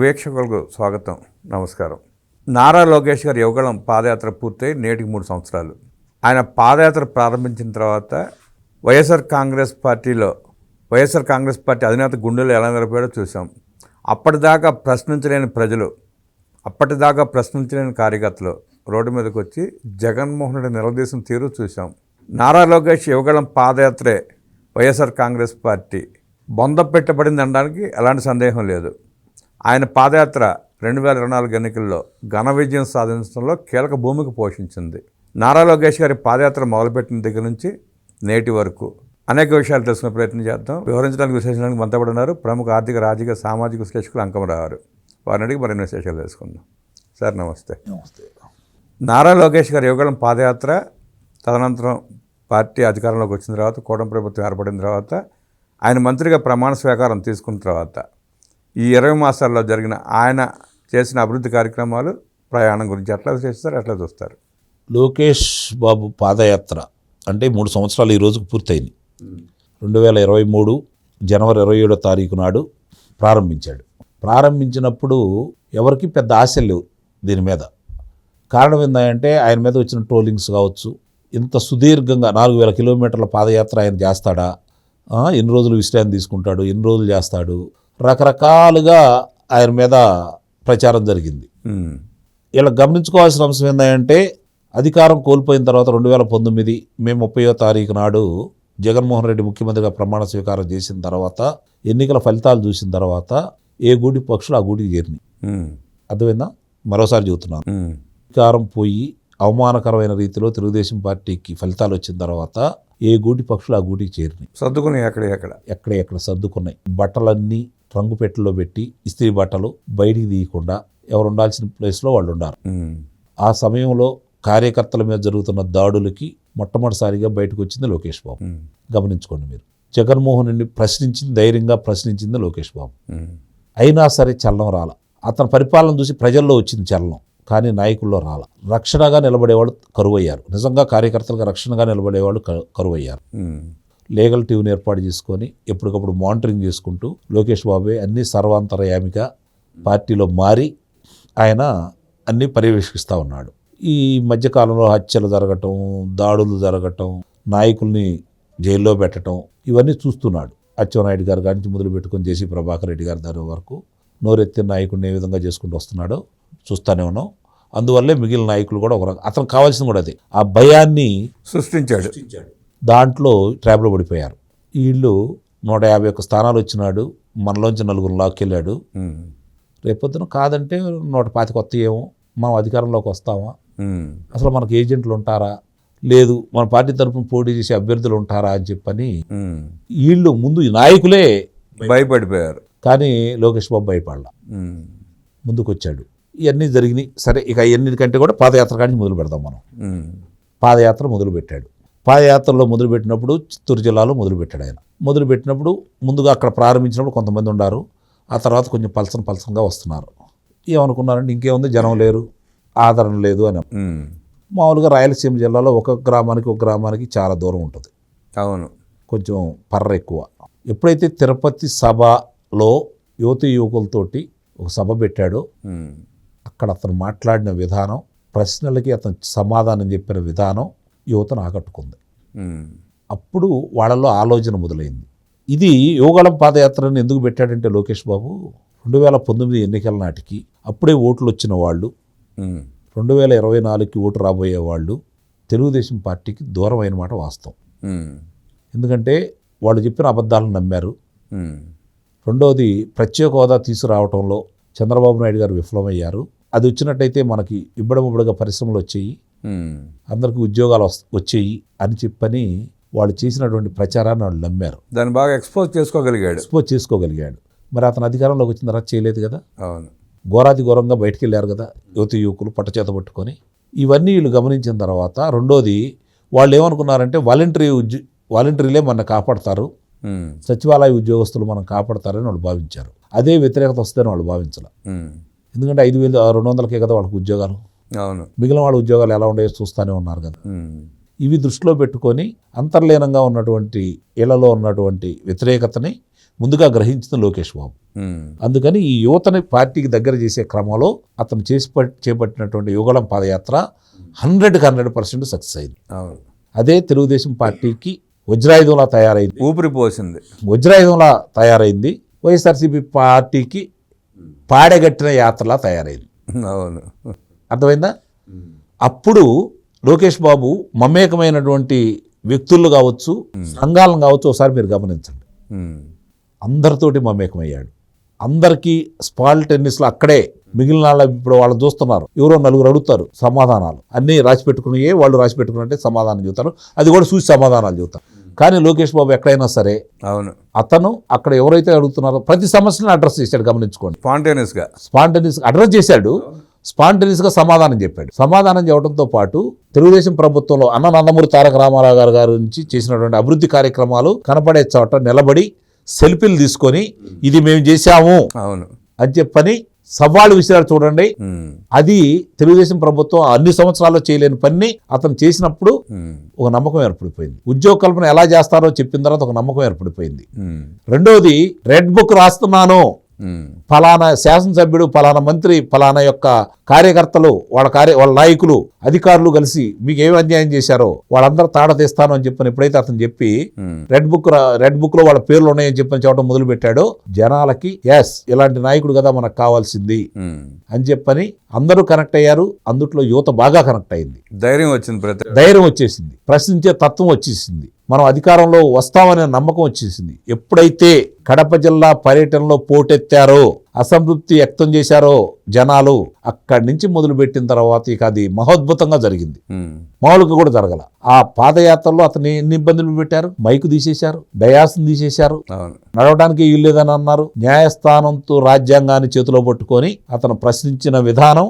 వీక్షకులకు స్వాగతం నమస్కారం. నారా లోకేష్ గారి యువగళం పాదయాత్ర పూర్తయి నేటికి మూడు సంవత్సరాలు. ఆయన పాదయాత్ర ప్రారంభించిన తర్వాత వైఎస్ఆర్ కాంగ్రెస్ పార్టీలో వైఎస్ఆర్ కాంగ్రెస్ పార్టీ అధినేత గుండెలు ఎలా నిలిపాడో చూసాం అప్పటిదాకా ప్రశ్నించలేని ప్రజలు అప్పటిదాకా ప్రశ్నించలేని కార్యకర్తలు రోడ్డు మీదకి వచ్చి జగన్మోహన్ రెడ్డి నిలదీసిన తీరు చూసాం నారా లోకేష్ యువగళం పాదయాత్రే వైఎస్ఆర్ కాంగ్రెస్ పార్టీ బొంద పెట్టబడింది అనడానికి ఎలాంటి సందేహం లేదు. ఆయన పాదయాత్ర రెండు వేల ఇరవై నాలుగు ఎన్నికల్లో ఘన విజయం సాధించడంలో కీలక భూమిక పోషించింది. నారా లోకేష్ గారి పాదయాత్ర మొదలుపెట్టిన దగ్గర నుంచి నేటి వరకు అనేక విషయాలు తెలుసుకునే ప్రయత్నం చేద్దాం. వివరించడానికి పాటు ఉన్నారు ప్రముఖ ఆర్థిక రాజకీయ సామాజిక విశ్లేషకులు అంకమరావారు వారిని అడిగి మరిన్ని విశేషాలు తెలుసుకుందాం. సార్ నమస్తే. నమస్తే. నారా లోకేష్ గారి యువగళం పాదయాత్ర తదనంతరం పార్టీ అధికారంలోకి వచ్చిన తర్వాత కూటమి ప్రభుత్వం ఏర్పడిన తర్వాత ఆయన మంత్రిగా ప్రమాణ స్వీకారం తీసుకున్న తర్వాత ఈ ఇరవై మాసాల్లో జరిగిన ఆయన చేసిన అభివృద్ధి కార్యక్రమాలు ప్రయాణం గురించి ఎట్లా చేస్తారు ఎట్లా చూస్తారు? లోకేష్ బాబు పాదయాత్ర అంటే మూడు సంవత్సరాలు ఈ రోజుకు పూర్తయింది. రెండు వేల ఇరవై మూడు జనవరి ఇరవై ఏడో తారీఖు నాడు ప్రారంభించాడు. ప్రారంభించినప్పుడు ఎవరికి పెద్ద ఆశలు లేవు దీని మీద. కారణం ఏంటంటే ఆయన మీద వచ్చిన ట్రోలింగ్స్ కావచ్చు ఇంత సుదీర్ఘంగా నాలుగు వేల కిలోమీటర్ల పాదయాత్ర ఆయన చేస్తాడా? ఎన్ని రోజులు విశ్రాంతి తీసుకుంటాడు ఎన్ని రోజులు చేస్తాడు? రకరకాలుగా ఆయన మీద ప్రచారం జరిగింది. ఇలా గమనించుకోవాల్సిన అంశం ఏంటంటే అధికారం కోల్పోయిన తర్వాత రెండు వేల పంతొమ్మిది మే ముప్పయో తారీఖు నాడు జగన్మోహన్ రెడ్డి ముఖ్యమంత్రిగా ప్రమాణ స్వీకారం చేసిన తర్వాత ఎన్నికల ఫలితాలు చూసిన తర్వాత ఏ గూడి పక్షులు ఆ గూడికి చేరినాయి. అర్థమైందా? మరోసారి చెబుతున్నాను. అధికారం పోయి అవమానకరమైన రీతిలో తెలుగుదేశం పార్టీకి ఫలితాలు వచ్చిన తర్వాత ఏ గూటి పక్షులు ఆ గూటికి చేరినాయి. సర్దుకుని ఎక్కడ ఎక్కడ ఎక్కడ ఎక్కడ సర్దుకున్నాయి. బట్టలన్నీ రంగు పెట్టెలో పెట్టి ఇస్త్రీ బట్టలు బయటికి తీయకుండా ఎవరు ఉండాల్సిన ప్లేస్లో వాళ్ళు ఉమ్, ఆ సమయంలో కార్యకర్తల మీద జరుగుతున్న దాడులకి మొట్టమొదటిసారిగా బయటకు వచ్చింది లోకేష్ బాబు. గమనించుకోండి మీరు. జగన్మోహన్ రెడ్డి ప్రశ్నించింది ధైర్యంగా ప్రశ్నించింది లోకేష్ బాబు. అయినా సరే చలనం రాల. అతని పరిపాలన చూసి ప్రజల్లో వచ్చింది చలనం కానీ నాయకుల్లో రాల. రక్షణగా నిలబడేవాళ్ళు కరువయ్యారు. నిజంగా కార్యకర్తలుగా రక్షణగా నిలబడేవాళ్ళు కరువయ్యారు. లీగల్ టీంని ఏర్పాటు చేసుకొని ఎప్పటికప్పుడు మానిటరింగ్ చేసుకుంటూ లోకేష్ బాబే అన్ని సర్వాంతరయామిగా పార్టీలో మారి ఆయన అన్ని పర్యవేక్షిస్తూ ఉన్నాడు. ఈ మధ్యకాలంలో హత్యలు జరగటం దాడులు జరగటం నాయకుల్ని జైల్లో పెట్టడం ఇవన్నీ చూస్తున్నాడు. అచ్చెన్నాయుడు గారు నుంచి మొదలు పెట్టుకొని జేసీ ప్రభాకర్ రెడ్డి గారి దాని వరకు నోరెత్తిన నాయకుడిని ఏ విధంగా చేసుకుంటూ వస్తున్నాడో చూస్తూనే ఉన్నాం. అందువల్లే మిగిలిన నాయకులు కూడా ఒక అతనికి కావాల్సింది కూడా అదే. ఆ భయాన్ని సృష్టించాడు. దాంట్లో ట్రాప్లో పడిపోయారు. వీళ్ళు నూట యాభై ఒక్క స్థానాలు వచ్చినాడు మనలోంచి నలుగురు లాక్కెళ్ళాడు రేపొద్దున కాదంటే నూట పాతిక కొత్త ఏమో మనం అధికారంలోకి వస్తామా? అసలు మనకు ఏజెంట్లు ఉంటారా? లేదు మన పార్టీ తరఫున పోటీ చేసే అభ్యర్థులు ఉంటారా అని చెప్పని. వీళ్ళు ముందు నాయకులే భయపడిపోయారు. కానీ లోకేష్ బాబు భయపడాల. ఉమ్, ముందుకు వచ్చాడు ఇవన్నీ జరిగినాయి. సరే ఇక ఇవన్నిటికంటే కూడా పాదయాత్ర కానీ మొదలు పెడదాం మనం. పాదయాత్ర మొదలుపెట్టాడు. పాదయాత్రలో మొదలుపెట్టినప్పుడు చిత్తూరు జిల్లాలో మొదలుపెట్టాడు ఆయన. మొదలుపెట్టినప్పుడు ముందుగా అక్కడ ప్రారంభించినప్పుడు కొంతమంది ఉన్నారు ఆ తర్వాత కొంచెం పలసన పలసనగా వస్తున్నారు. ఏమనుకున్నారంటే ఇంకేముంది? జనం లేరు. ఆదరణ లేదు అని. మామూలుగా రాయలసీమ జిల్లాలో ఒక గ్రామానికి ఒక గ్రామానికి చాలా దూరం ఉంటుంది. అవును. కొంచెం పర్ర ఎక్కువ. ఎప్పుడైతే తిరుపతి సభలో యువతి యువకులతోటి ఒక సభ పెట్టాడో అక్కడ అతను మాట్లాడిన విధానం ప్రశ్నలకి అతను సమాధానం చెప్పిన విధానం యువతను ఆకట్టుకుంది. అప్పుడు వాళ్ళలో ఆలోచన మొదలైంది. ఇది యువగళం పాదయాత్రను ఎందుకు పెట్టాడంటే లోకేష్ బాబు రెండు వేల పంతొమ్మిది ఎన్నికల నాటికి అప్పుడే ఓట్లు వచ్చిన వాళ్ళు రెండు వేల ఇరవై నాలుగుకి ఓటు రాబోయే వాళ్ళు తెలుగుదేశం పార్టీకి దూరం అయిన మాట వాస్తవం. ఎందుకంటే వాళ్ళు చెప్పిన అబద్ధాలను నమ్మారు. రెండవది ప్రత్యేక హోదా తీసుకురావడంలో చంద్రబాబు నాయుడు గారు విఫలమయ్యారు. అది వచ్చినట్టయితే మనకి ఇబ్బడముబ్బడిగా పరిశ్రమలు వచ్చేయి. అందరికీ ఉద్యోగాలు వచ్చేయి అని చెప్పని వాళ్ళు చేసినటువంటి ప్రచారాన్ని వాళ్ళు నమ్మారు. దాన్ని బాగా ఎక్స్పోజ్ చేసుకోగలిగాడు. ఎక్స్పోజ్ చేసుకోగలిగాడు. మరి అతను అధికారంలోకి వచ్చిన తర్వాత చేయలేదు కదా? అవును. ఘోరాతి ఘోరంగా బయటికి వెళ్ళారు కదా యువతి యువకులు పట్టచేత పట్టుకొని. ఇవన్నీ వీళ్ళు గమనించిన తర్వాత రెండోది వాళ్ళు ఏమనుకున్నారంటే వాలంటరీ ఉద్యో వాలంటరీలే మన కాపాడతారు. సచివాలయ ఉద్యోగస్తులు మనం కాపాడతారని వాళ్ళు భావించారు. అదే వ్యతిరేకత వస్తుందని వాళ్ళు భావించాలి. ఎందుకంటే ఐదు వేలు రెండు వందలకే కదా వాళ్ళకి ఉద్యోగాలు? అవును. మిగిలిన వాళ్ళ ఉద్యోగాలు ఎలా ఉండేవి చూస్తూనే ఉన్నారు కదా. ఇవి దృష్టిలో పెట్టుకొని అంతర్లీనంగా ఉన్నటువంటి ఇళ్ళలో ఉన్నటువంటి వ్యతిరేకతని ముందుగా గ్రహించింది లోకేష్ బాబు. అందుకని ఈ యువతని పార్టీకి దగ్గర చేసే క్రమంలో అతను చేసి పట్- చేపట్టినటువంటి యుగళం పాదయాత్ర హండ్రెడ్కి హండ్రెడ్ పర్సెంట్ సక్సెస్ అయింది. అవును. అదే తెలుగుదేశం పార్టీకి వజ్రాయుధంలా తయారైంది. ఊపిరి పోసింది. వజ్రాయుధంలా తయారైంది. వైఎస్ఆర్సీపీ పార్టీకి పాడగట్టిన యాత్రలా తయారైంది. అవును. అర్థమైందా? అప్పుడు లోకేష్ బాబు మమేకమైనటువంటి వ్యక్తులు కావచ్చు సంఘాలను కావచ్చు ఒకసారి మీరు గమనించండి. అందరితోటి మమేకమయ్యాడు. అందరికీ స్పాల్ టెన్నిస్లో అక్కడే మిగిలిన వాళ్ళ ఇప్పుడు వాళ్ళు చూస్తున్నారు. ఎవరో నలుగురు అడుగుతారు సమాధానాలు. అన్నీ రాసి పెట్టుకుని వాళ్ళు రాసి పెట్టుకున్నట్టే సమాధానం చెబుతారు. అది కూడా చూసి సమాధానాలు చెబుతారు. కానీ లోకేష్ బాబు ఎక్కడైనా సరే అవును. అతను అక్కడ ఎవరైతే అడుగుతున్నారో ప్రతి సమస్యను అడ్రస్ చేశాడు గమనించుకోండి. స్పాంటేనియస్గా. స్పాంటనియస్ అడ్రస్ చేశాడు. స్పాంటనియస్గా సమాధానం చెప్పాడు సమాధానం చెప్పడంతో పాటు తెలుగుదేశం ప్రభుత్వంలో అన్న నందమూరి తారక రామారావు గారి గారి నుంచి చేసినటువంటి అభివృద్ధి కార్యక్రమాలు కనపడే చోట నిలబడి సెల్ఫీలు తీసుకొని ఇది మేము చేశాము అవును అని చెప్పని సవాళ్ళు విసిరాడు చూడండి. అది తెలుగుదేశం ప్రభుత్వం అన్ని సంవత్సరాల్లో చేయలేని పని అతను చేసినప్పుడు. ఒక నమ్మకం ఏర్పడిపోయింది ఉద్యోగ కల్పన ఎలా చేస్తారో చెప్పిన తర్వాత ఒక నమ్మకం ఏర్పడిపోయింది. రెండోది రెడ్ బుక్ రాస్తున్నాను. ఫలానా శాసనసభ్యుడు ఫలానా మంత్రి ఫలానా యొక్క కార్యకర్తలు వాళ్ళ కార్య వాళ్ళ నాయకులు అధికారులు కలిసి మీకు ఏమి అన్యాయం చేశారో వాళ్ళందరూ తాడ తీస్తాను అని చెప్పని ఎప్పుడైతే అతను చెప్పి. రెడ్ బుక్ రెడ్ బుక్లో వాళ్ళ పేర్లు ఉన్నాయని చెప్పని చెప్పడం మొదలు పెట్టాడో జనాలకి ఎస్ ఇలాంటి నాయకుడు కదా మనకు కావాల్సింది. అని చెప్పని అందరూ కనెక్ట్ అయ్యారు అందుట్లో యువత బాగా కనెక్ట్ అయింది ధైర్యం వచ్చింది ధైర్యం వచ్చేసింది ప్రశ్నించే తత్వం వచ్చేసింది మనం అధికారంలో వస్తామనే నమ్మకం వచ్చేసింది. ఎప్పుడైతే కడప జిల్లా పర్యటనలో పోటెత్తారో అసంతృప్తి వ్యక్తం చేశారో జనాలు అక్కడి నుంచి మొదలుపెట్టిన తర్వాత ఇక అది మహోద్భుతంగా జరిగింది. మామూలుగా కూడా జరగల. ఆ పాదయాత్రలో అతను ఎన్ని ఇబ్బందులు పెట్టారు? మైకు తీసేశారు డయాస్ని తీసేశారు. నడవడానికి వీల్లేదని అన్నారు. న్యాయస్థానంతో రాజ్యాంగాన్ని చేతిలో పట్టుకొని అతను ప్రశ్నించిన విధానం.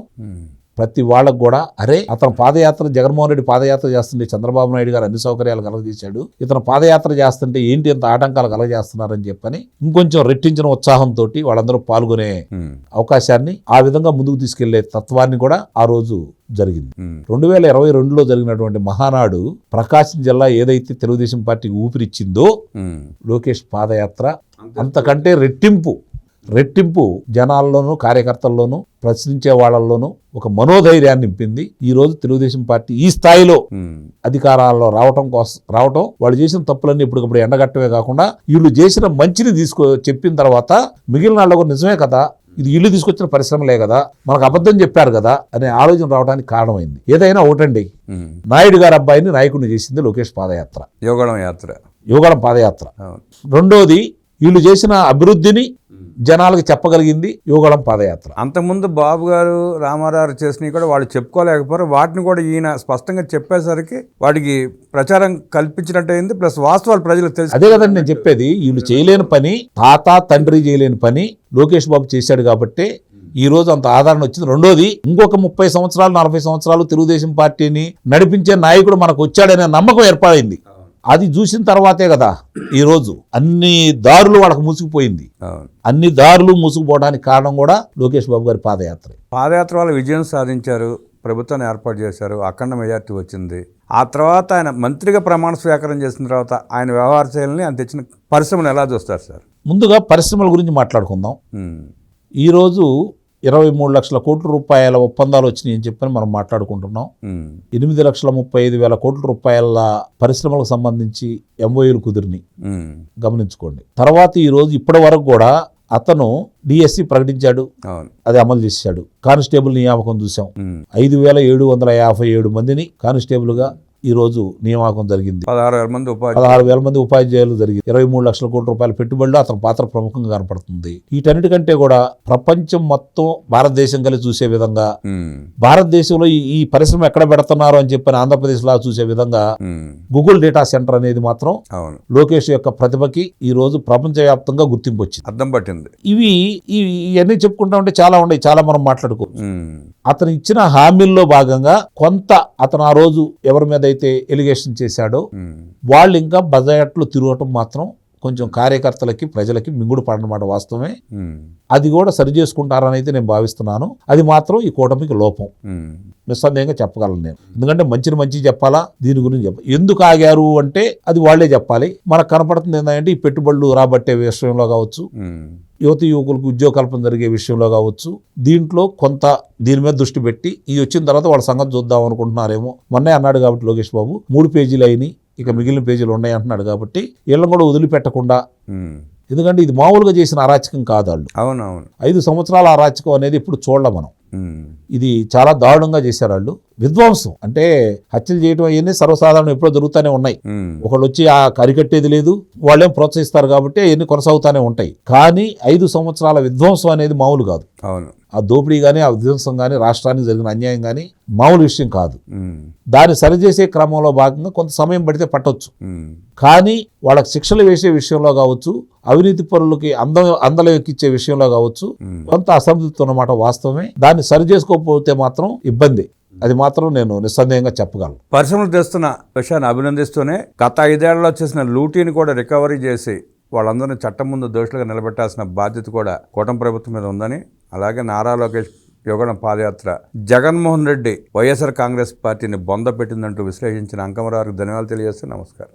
ప్రతి వాళ్ళకు కూడా అరే అతను పాదయాత్ర జగన్మోహన్ రెడ్డి పాదయాత్ర చేస్తుంటే చంద్రబాబు నాయుడు గారు అన్ని సౌకర్యాలు కలగజేశాడు ఇతను పాదయాత్ర చేస్తుంటే ఏంటి ఇంత ఆటంకాలు కలగజేస్తున్నారని చెప్పని ఇంకొంచెం రెట్టించిన ఉత్సాహంతో వాళ్ళందరూ పాల్గొనే. అవకాశాన్ని ఆ విధంగా ముందుకు తీసుకెళ్ళే తత్వాన్ని కూడా ఆ రోజు జరిగింది. రెండు వేల ఇరవై రెండులో జరిగినటువంటి మహానాడు ప్రకాశం జిల్లా ఏదైతే తెలుగుదేశం పార్టీకి ఊపిరిచ్చిందో. లోకేష్ పాదయాత్ర అంతకంటే రెట్టింపు రెట్టింపు జనాల్లోనూ కార్యకర్తల్లోనూ ప్రశ్నించే వాళ్ళల్లోనూ ఒక మనోధైర్యాన్ని నింపింది. ఈ రోజు తెలుగుదేశం పార్టీ ఈ స్థాయిలో. అధికారాల్లో రావటం కోసం రావటం వాళ్ళు చేసిన తప్పులన్నీ ఇప్పటికప్పుడు ఎండగట్టమే కాకుండా వీళ్ళు చేసిన మంచిని తీసుకో చెప్పిన తర్వాత మిగిలిన వాళ్ళు కూడా నిజమే కదా ఇది ఇల్లు తీసుకొచ్చిన పరిశ్రమలే కదా మనకు అబద్ధం చెప్పారు కదా అనే ఆలోచన రావడానికి కారణమైంది. ఏదైనా ఒకటండి. నాయుడు గారి అబ్బాయిని నాయకుడిని చేసింది లోకేష్ పాదయాత్ర. యోగళం యాత్ర. యువగళం పాదయాత్ర. రెండోది వీళ్ళు చేసిన అభివృద్ధిని జనాలకు చెప్పగలిగింది యువగళం పాదయాత్ర. అంతకుముందు బాబు గారు రామారావు చేసినవి కూడా వాళ్ళు చెప్పుకోలేకపోయారు. వాటిని కూడా ఈయన స్పష్టంగా చెప్పేసరికి వాటికి ప్రచారం కల్పించినట్టయింది. ప్లస్ వాస్తవాలు ప్రజలకు తెలుసు అదే కదండి నేను చెప్పేది వీళ్ళు చేయలేని పని తాత తండ్రి చేయలేని పని లోకేష్ బాబు చేశాడు కాబట్టి ఈ రోజు అంత ఆదరణ వచ్చింది. రెండోది ఇంకొక ముప్పై సంవత్సరాలు నలభై సంవత్సరాలు తెలుగుదేశం పార్టీని నడిపించే నాయకుడు మనకు వచ్చాడనే నమ్మకం ఏర్పడింది. అది చూసిన తర్వాతే కదా ఈ రోజు అన్ని దారులు వాళ్ళకి మూసుకుపోయింది అన్ని దారులు మూసుకుపోవడానికి కారణం కూడా లోకేష్ బాబు గారి పాదయాత్ర. పాదయాత్ర వాళ్ళు విజయం సాధించారు ప్రభుత్వాన్ని ఏర్పాటు చేశారు అఖండ మెజార్టీ వచ్చింది. ఆ తర్వాత ఆయన మంత్రిగా ప్రమాణ స్వీకారం చేసిన తర్వాత ఆయన వ్యవహార శైలిని ఆయన తెచ్చిన పరిశ్రమను ఎలా చూస్తారు సార్? ముందుగా పరిశ్రమల గురించి మాట్లాడుకుందాం. ఈరోజు ఇరవై మూడు లక్షల కోట్ల రూపాయల ఒప్పందాలు వచ్చినాయి అని చెప్పని మనం మాట్లాడుకుంటున్నాం. ఎనిమిది లక్షల ముప్పై ఐదు వేల కోట్ల రూపాయల పరిశ్రమలకు సంబంధించి ఎంఓయూలు కుదిరిని ఉమ్. గమనించుకోండి. తర్వాత ఈ రోజు ఇప్పటి వరకు కూడా అతను డిఎస్సి ప్రకటించాడు. అది అమలు చేశాడు. కానిస్టేబుల్ నియామకం చూసాం. ఐదు వేల ఏడు వందల యాభై ఏడు మందిని కానిస్టేబుల్గా ఈ రోజు నియామకం జరిగింది. పదహారు వేల మంది పదహారు వేల మంది ఉపాధ్యాయులు జరిగింది. ఇరవై మూడు లక్షల కోట్ల రూపాయల పెట్టుబడులు అతని పాత్ర ప్రముఖంగా కనపడుతుంది. వీటన్నిటికంటే కూడా ప్రపంచం మొత్తం భారతదేశం కలిసి చూసే విధంగా. భారతదేశంలో ఈ పరిశ్రమ ఎక్కడ పెడుతున్నారు అని చెప్పని ఆంధ్రప్రదేశ్ లా చూసే విధంగా. గూగుల్ డేటా సెంటర్ అనేది మాత్రం లోకేష్ యొక్క ప్రతిభకి ఈ రోజు ప్రపంచవ్యాప్తంగా గుర్తింపు వచ్చింది. అర్థం పట్టింది. ఇవి ఇవి ఇవన్నీ చెప్పుకుంటా ఉంటే చాలా ఉన్నాయి చాలా మనం మాట్లాడుకోవచ్చు. అతను ఇచ్చిన హామీల్లో భాగంగా కొంత అతను ఆ రోజు ఎవరి మీద అయితే ఎలిగేషన్ చేశాడో. వాళ్ళు ఇంకా బజాయట్లో తిరగటం మాత్రం కొంచెం కార్యకర్తలకి ప్రజలకి మింగుడు పడనమాట వాస్తవమే. అది కూడా సరి చేసుకుంటారని అయితే నేను భావిస్తున్నాను. అది మాత్రం ఈ కూటమికి లోపం. నిస్సందేహంగా చెప్పగలను నేను. ఎందుకంటే మంచిని మంచి చెప్పాలా? దీని గురించి చెప్ప ఎందుకు ఆగారు అంటే అది వాళ్ళే చెప్పాలి. మనకు కనపడుతుంది ఏంటంటే ఈ పెట్టుబడులు రాబట్టే విషయంలో కావచ్చు. యువతి యువకులకు ఉద్యోగ కల్పన జరిగే విషయంలో కావచ్చు దీంట్లో కొంత దీని మీద దృష్టి పెట్టి ఈ వచ్చిన తర్వాత వాళ్ళ సంగతి చూద్దాం అనుకుంటున్నారేమో. మొన్నే అన్నాడు కాబట్టి లోకేష్ బాబు మూడు పేజీలు అయినాయి ఇక మిగిలిన పేజీలు ఉన్నాయి అంటున్నాడు కాబట్టి వీళ్ళని కూడా వదిలిపెట్టకుండా. ఎందుకంటే ఇది మామూలుగా చేసిన అరాచకం కాదు వాళ్ళు. అవును అవును ఐదు సంవత్సరాల అరాచకం అనేది ఇప్పుడు చూడలే మనం. ఇది చాలా దారుణంగా చేశారు వాళ్ళు. విధ్వంసం. అంటే హత్యలు చేయడం అవన్నీ సర్వసాధారణం ఎప్పుడో జరుగుతూనే ఉన్నాయి. ఒకళ్ళు వచ్చి ఆ కరికట్టేది లేదు వాళ్ళేం ప్రోత్సహిస్తారు కాబట్టి అవన్నీ కొనసాగుతూనే ఉంటాయి. కానీ ఐదు సంవత్సరాల విధ్వంసం అనేది మామూలు కాదు. అవును. ఆ దోపిడీ కానీ ఆ విధ్వంసం కానీ రాష్ట్రానికి జరిగిన అన్యాయం కానీ మామూలు విషయం కాదు. దాన్ని సరిచేసే క్రమంలో భాగంగా కొంత సమయం పడితే పట్టొచ్చు. ఉమ్, కానీ వాళ్ళకి శిక్షలు వేసే విషయంలో కావచ్చు అవినీతి పరులకి అందం అందలం ఎక్కించే విషయంలో కావచ్చు. కొంత అసంతృప్తి ఉన్నమాట వాస్తవమే. దాన్ని సరి చేసుకోకపోతే మాత్రం ఇబ్బంది. అది మాత్రం నేను నిస్సందేహంగా చెప్పగలను. పరిశ్రమలు తెస్తున్న విషయాన్ని అభినందిస్తూనే గత ఐదేళ్ళలో చేసిన లూటీని కూడా రికవరీ చేసి వాళ్ళందరినీ చట్టం ముందు దోషులుగా నిలబెట్టాల్సిన బాధ్యత కూడా కూటమి ప్రభుత్వం మీద ఉందని అలాగే నారా లోకేష్ యుగడం పాదయాత్ర జగన్మోహన్ రెడ్డి వైఎస్ఆర్ కాంగ్రెస్ పార్టీని బొంద పెట్టిందంటూ విశ్లేషించిన అంకమరావుకి ధన్యవాదాలు తెలియజేస్తూ నమస్కారం.